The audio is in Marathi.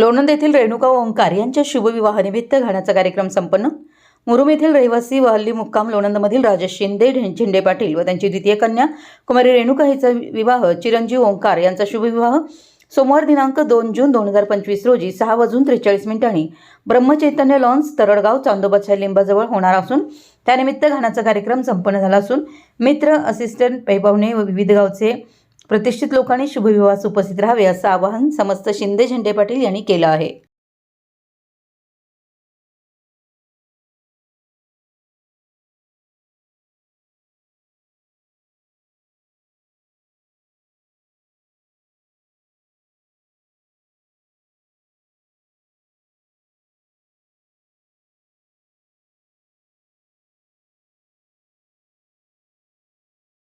लोणंद येथील रेणुका ओंकार यांच्या शुभविवाहानिमित्त घाण्याचा कार्यक्रम संपन्न. मुरुम येथील रहिवासी व हल्ली मुक्काम लोणंदमधील राजेश शिंदे झेंडे पाटील व त्यांची द्वितीय कन्या कुमारी रेणुका हिचा विवाह चिरंजीव ओंकार यांचा शुभविवाह सोमवार दिनांक दोन जून दोन हजार पंचवीस रोजी सहा वाजून त्रेचाळीस मिनिटांनी ब्रह्मचैतन्य लॉन्स तरडगाव चांदोबाच्या लिंबाजवळ होणार असून त्यानिमित्त घाण्याचा कार्यक्रम संपन्न झाला असून मित्र असिस्टंट पैपावणे व विविध गावचे प्रतिष्ठित लोकांनी शुभविवाहास उपस्थित राहावे असं आवाहन समस्त शिंदे झेंडे पाटील यांनी केलं आहे.